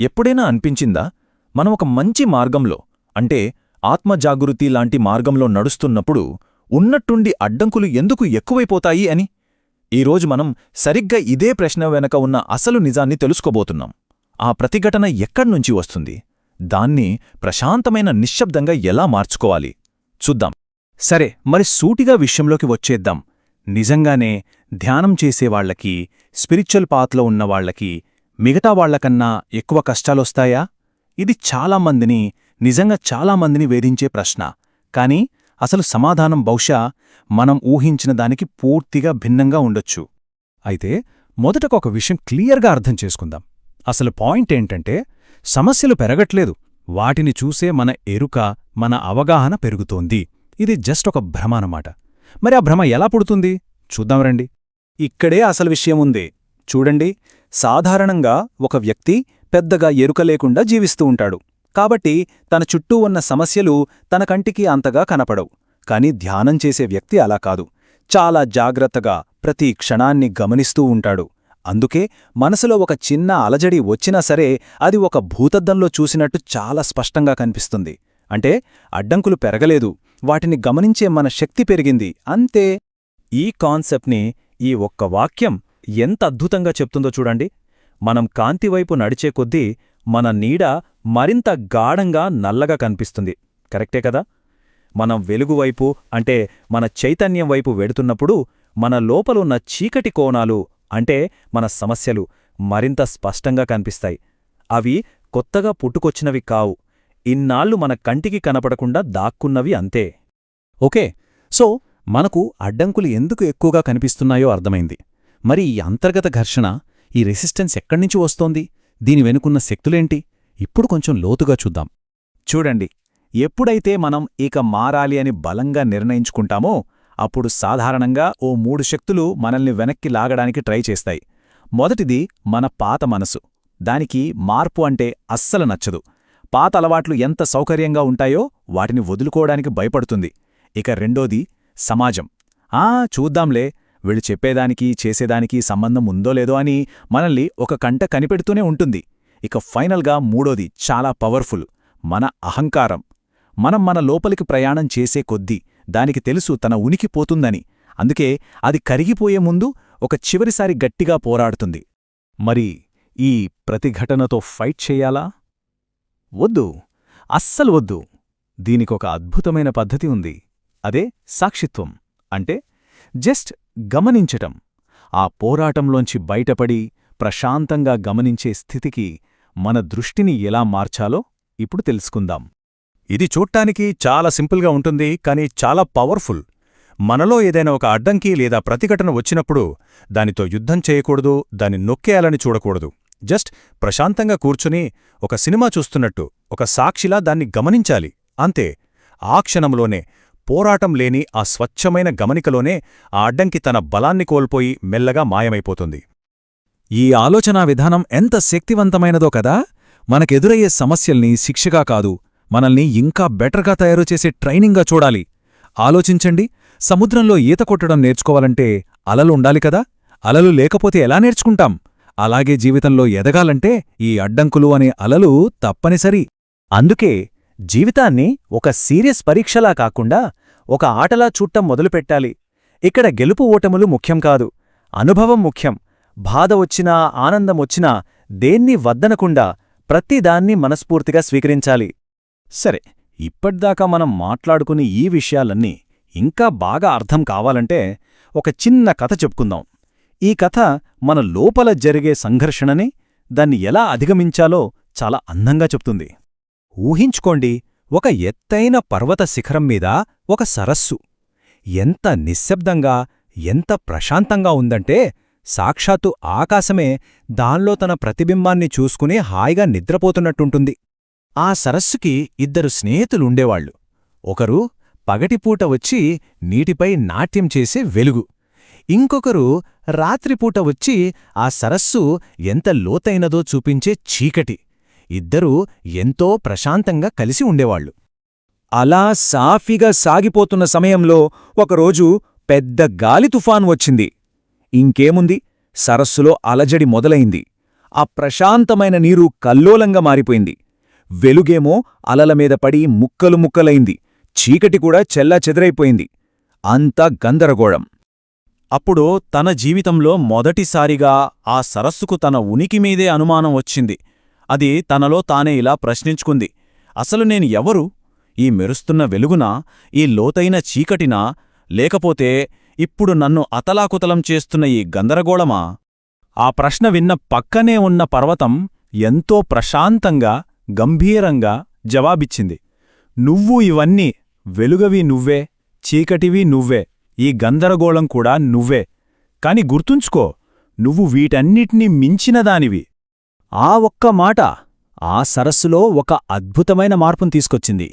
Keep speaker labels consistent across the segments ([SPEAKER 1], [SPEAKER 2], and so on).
[SPEAKER 1] ఎప్పుడైనా అనిపించిందా? మనం ఒక మంచి మార్గంలో అంటే ఆత్మజాగృతి లాంటి మార్గంలో నడుస్తున్నప్పుడు ఉన్నట్టుండి అడ్డంకులు ఎందుకు ఎక్కువైపోతాయి అని? ఈరోజు మనం సరిగ్గా ఇదే ప్రశ్న వెనక ఉన్న అసలు నిజాన్ని తెలుసుకోబోతున్నాం. ఆ ప్రతిఘటన ఎక్కడ్నుంచి వస్తుంది? దాన్ని ప్రశాంతమైన నిశ్శబ్దంగా ఎలా మార్చుకోవాలి? చూద్దాం.
[SPEAKER 2] సరే మరి సూటిగా విషయంలోకి వచ్చేద్దాం. నిజంగానే ధ్యానం చేసేవాళ్ళకి స్పిరిచువల్ పాత్లో ఉన్నవాళ్ళకి మిగతా వాళ్ళకన్నా ఎక్కువ కష్టాలొస్తాయా? ఇది చాలామందిని నిజంగా చాలామందిని వేధించే ప్రశ్న. కాని అసలు సమాధానం బహుశా మనం ఊహించిన దానికి పూర్తిగా భిన్నంగా ఉండొచ్చు. అయితే మొదటకు ఒక విషయం క్లియర్గా అర్థం చేసుకుందాం. అసలు పాయింట్ ఏంటంటే సమస్యలు పెరగట్లేదు. వాటిని చూసే మన ఎరుక మన అవగాహన పెరుగుతోంది. ఇది జస్ట్ ఒక భ్రమ అన్నమాట. మరి ఆ భ్రమ ఎలా పుడుతుంది? చూద్దాం రండి. ఇక్కడే అసలు విషయం ఉంది. చూడండి. సాధారణంగా ఒక వ్యక్తి పెద్దగా ఎరుక లేకుండా జీవిస్తూ ఉంటాడు. కాబట్టి తన చుట్టూ ఉన్న సమస్యలు తన కంటికి అంతగా కనపడవు. కాని ధ్యానం చేసే వ్యక్తి అలా కాదు. చాలా జాగ్రత్తగా ప్రతి క్షణాన్ని గమనిస్తూ ఉంటాడు. అందుకే మనసులో ఒక చిన్న అలజడి వచ్చినా సరే అది ఒక భూతద్దంలో చూసినట్టు చాలా స్పష్టంగా కనిపిస్తుంది. అంటే అడ్డంకులు పెరగలేదు. వాటిని గమనించే మన శక్తి పెరిగింది. అంతే. ఈ కాన్సెప్ట్ని ఈ ఒక్క వాక్యం ఎంత అద్భుతంగా చెప్తుందో చూడండి. మనం కాంతివైపు నడిచే కొద్దీ మన నీడ మరింత గాఢంగా నల్లగా కనిపిస్తుంది. కరెక్టే కదా? మనం వెలుగువైపు అంటే మన చైతన్యం వైపు వెడుతున్నప్పుడు మన లోపలున్న చీకటి కోణాలు అంటే మన సమస్యలు మరింత స్పష్టంగా కనిపిస్తాయి. అవి కొత్తగా పుట్టుకొచ్చినవి కావు. ఇన్నాళ్ళు మన కంటికి కనపడకుండా దాక్కున్నవి అంతే. ఓకే. సో మనకు అడ్డంకులు ఎందుకు ఎక్కువగా కనిపిస్తున్నాయో అర్థమైంది. మరి ఈ అంతర్గత ఘర్షణ ఈ రెసిస్టెన్స్ ఎక్కడ్నుంచి వస్తోంది? దీని వెనుకున్న శక్తులేంటి? ఇప్పుడు కొంచెం లోతుగా చూద్దాం. చూడండి. ఎప్పుడైతే మనం ఇక మారాలి అని బలంగా నిర్ణయించుకుంటామో అప్పుడు సాధారణంగా ఓ మూడు శక్తులు మనల్ని వెనక్కి లాగడానికి ట్రై చేస్తాయి. మొదటిది మన పాత మనసు. దానికి మార్పు అంటే అస్సలు నచ్చదు. పాత అలవాట్లు ఎంత సౌకర్యంగా ఉంటాయో వాటిని వదులుకోవడానికి భయపడుతుంది. ఇక రెండోది సమాజం. ఆ చూద్దాంలే. వీళ్ళు చెప్పేదానికి చేసేదానికి సంబంధం ఉందో లేదో అని మనల్ని ఒక కంట కనిపెడుతూనే ఉంటుంది. ఇక ఫైనల్గా మూడోది చాలా పవర్ఫుల్ మన అహంకారం. మనం మన లోపలికి ప్రయాణం చేసే కొద్దీ దానికి తెలుసు తన ఉనికి పోతుందని. అందుకే అది కరిగిపోయే ముందు ఒక చివరిసారి గట్టిగా పోరాడుతుంది. మరి ఈ ప్రతిఘటనతో ఫైట్ చెయ్యాలా వద్దు అస్సలు వద్దు. దీనికొక అద్భుతమైన పద్ధతి ఉంది. అదే సాక్షిత్వం. అంటే జస్ట్ గమనించటం. ఆ పోరాటంలోంచి బయటపడి ప్రశాంతంగా గమనించే స్థితికి మన దృష్టిని ఎలా మార్చాలో ఇప్పుడు తెలుసుకుందాం. ఇది చూడ్డానికి చాలా సింపుల్గా ఉంటుంది కానీ చాలా పవర్ఫుల్. మనలో ఏదైనా ఒక అడ్డంకి లేదా ప్రతిఘటన వచ్చినప్పుడు దానితో యుద్ధం చేయకూడదు దాన్ని నొక్కేయాలని చూడకూడదు. జస్ట్ ప్రశాంతంగా కూర్చుని ఒక సినిమా చూస్తున్నట్టు ఒక సాక్షిలా దాన్ని గమనించాలి. అంతే. ఆ క్షణంలోనే పోరాటం లేని ఆ స్వచ్ఛమైన గమనికలోనే ఆ అడ్డంకి తన బలాన్ని కోల్పోయి మెల్లగా మాయమైపోతుంది. ఈ ఆలోచనా విధానం ఎంత శక్తివంతమైనదో కదా! మనకెదురయ్యే సమస్యల్ని శిక్షగా కాదు మనల్ని ఇంకా బెటర్గా తయారుచేసే ట్రైనింగ్గా చూడాలి. ఆలోచించండి సముద్రంలో ఈత కొట్టడం నేర్చుకోవాలంటే అలలు ఉండాలి కదా! అలలు లేకపోతే ఎలా నేర్చుకుంటాం? అలాగే జీవితంలో ఎదగాలంటే ఈ అడ్డంకులు అనే అలలు తప్పనిసరి. అందుకే జీవితాన్ని ఒక సీరియస్ పరీక్షలా కాకుండా ఒక ఆటలా చూట్టం మొదలుపెట్టాలి. ఇక్కడ గెలుపు ఓటములు ముఖ్యం కాదు. అనుభవం ముఖ్యం. బాధ వచ్చినా ఆనందమొచ్చినా దేన్ని వద్దనకుండా ప్రతిదాన్ని మనస్ఫూర్తిగా స్వీకరించాలి. సరే ఇప్పటిదాకా మనం మాట్లాడుకుని ఈ విషయాలన్నీ ఇంకా బాగా అర్థం కావాలంటే ఒక చిన్న కథ చెప్పుకుందాం. ఈ కథ మన లోపల జరిగే సంఘర్షణని దాన్ని ఎలా అధిగమించాలో చాలా అందంగా చెప్తుంది. ఊహించుకోండి ఒక ఎత్తైన పర్వత శిఖరం మీద ఒక సరస్సు. ఎంత నిశ్శబ్దంగా ఎంత ప్రశాంతంగా ఉందంటే సాక్షాత్తు ఆకాశమే దాన్లో తన ప్రతిబింబాన్ని చూసుకుని హాయిగా నిద్రపోతున్నట్టుంటుంది. ఆ సరస్సుకి ఇద్దరు స్నేహితులుండేవాళ్ళు ఒకరు పగటిపూట వచ్చి నీటిపై నాట్యం చేసే వెలుగు. ఇంకొకరు రాత్రిపూట వచ్చి ఆ సరస్సు ఎంత లోతైనదో చూపించే చీకటి. ఇద్దరూ ఎంతో ప్రశాంతంగా కలిసి ఉండేవాళ్ళు అలా సాఫీగా సాగిపోతున్న సమయంలో ఒకరోజు పెద్ద గాలి తుఫాన్ వచ్చింది. ఇంకేముంది? సరస్సులో అలజడి మొదలైంది. ఆ ప్రశాంతమైన నీరు కల్లోలంగా మారిపోయింది. వెలుగేమో అలల మీద పడి ముక్కలు ముక్కలైంది. చీకటి కూడా చెల్లా చెదరైపోయింది. అంతా గందరగోళం.
[SPEAKER 1] అప్పుడు తన జీవితంలో మొదటిసారిగా ఆ సరస్సుకు తన ఉనికి మీదే అనుమానం వచ్చింది. అది తనలో తానే ఇలా ప్రశ్నించుకుంది. అసలు నేను ఎవరు? ఈ మెరుస్తున్న వెలుగునా? ఈ లోతైన చీకటినా? లేకపోతే ఇప్పుడు నన్ను అతలాకుతలం చేస్తున్న ఈ గందరగోళమా? ఆ ప్రశ్న విన్న పక్కనే ఉన్న పర్వతం ఎంతో ప్రశాంతంగా గంభీరంగా జవాబిచ్చింది. నువ్వు ఇవన్నీ వెలుగవి నువ్వే చీకటివి నువ్వే ఈ గందరగోళం కూడా నువ్వే. కాని గుర్తుంచుకో నువ్వు వీటన్నిటినీ మించినదానివి
[SPEAKER 2] ఆ ఒక్క మాట ఆ సరస్సులో ఒక అద్భుతమైన మార్పును తీసుకొచ్చింది.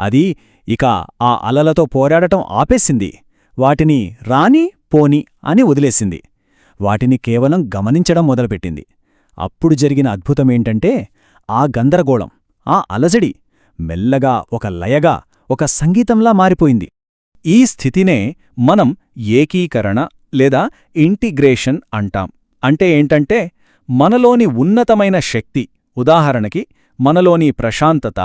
[SPEAKER 2] అది ఇక ఆ అలలతో పోరాడటం ఆపేసింది. వాటిని రాని పోని అని వదిలేసింది. వాటిని కేవలం గమనించడం మొదలుపెట్టింది. అప్పుడు జరిగిన అద్భుతమేంటంటే ఆ గందరగోళం ఆ అలజడి మెల్లగా ఒక లయగా ఒక సంగీతంలా మారిపోయింది. ఈ స్థితినే మనం ఏకీకరణ లేదా ఇంటిగ్రేషన్ అంటాం. అంటే ఏంటంటే మనలోని ఉన్నతమైన శక్తి ఉదాహరణకి మనలోని ప్రశాంతత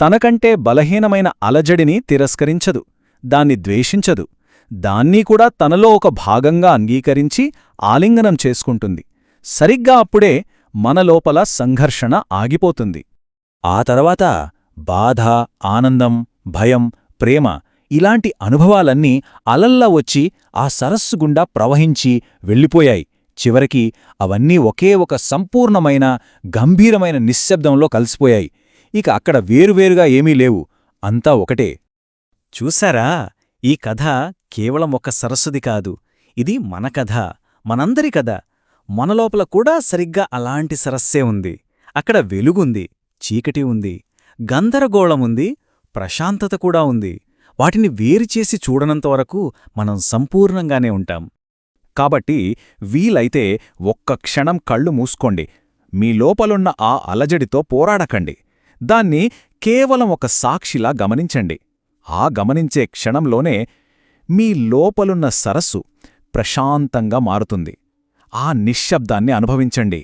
[SPEAKER 2] తనకంటే బలహీనమైన అలజడిని తిరస్కరించదు దాన్ని ద్వేషించదు. దాన్ని కూడా తనలో ఒక భాగంగా అంగీకరించి ఆలింగనం చేసుకుంటుంది. సరిగ్గా అప్పుడే మన లోపల సంఘర్షణ ఆగిపోతుంది. ఆ తర్వాత బాధ ఆనందం భయం ప్రేమ ఇలాంటి అనుభవాలన్నీ అలల్లా వచ్చి ఆ సరస్సు గుండా ప్రవహించి వెళ్ళిపోయాయి. చివరికి అవన్నీ ఒకే ఒక సంపూర్ణమైన గంభీరమైన నిశ్శబ్దంలో కలిసిపోయాయి. ఇక అక్కడ వేరువేరుగా ఏమీ లేవు. అంతా ఒకటే.
[SPEAKER 3] చూశారా? ఈ కథ కేవలం ఒక సరస్సుది కాదు. ఇది మన కథ. మనందరి కథ. మనలోపల కూడా సరిగ్గా అలాంటి సరస్సే ఉంది. అక్కడ వెలుగుంది చీకటి ఉంది గందరగోళముంది ప్రశాంతత కూడా ఉంది. వాటిని వేరుచేసి చూడనంతవరకు మనం సంపూర్ణంగానే ఉంటాం.
[SPEAKER 2] కాబట్టి వీలైతే ఒక్క క్షణం కళ్ళు మూసుకోండి. మీ లోపలున్న ఆ అలజడితో పోరాడకండి. దాన్ని కేవలం ఒక సాక్షిలా గమనించండి. ఆ గమనించే క్షణంలోనే మీ లోపలున్న సరస్సు ప్రశాంతంగా మారుతుంది. ఆ నిశ్శబ్దాన్ని అనుభవించండి.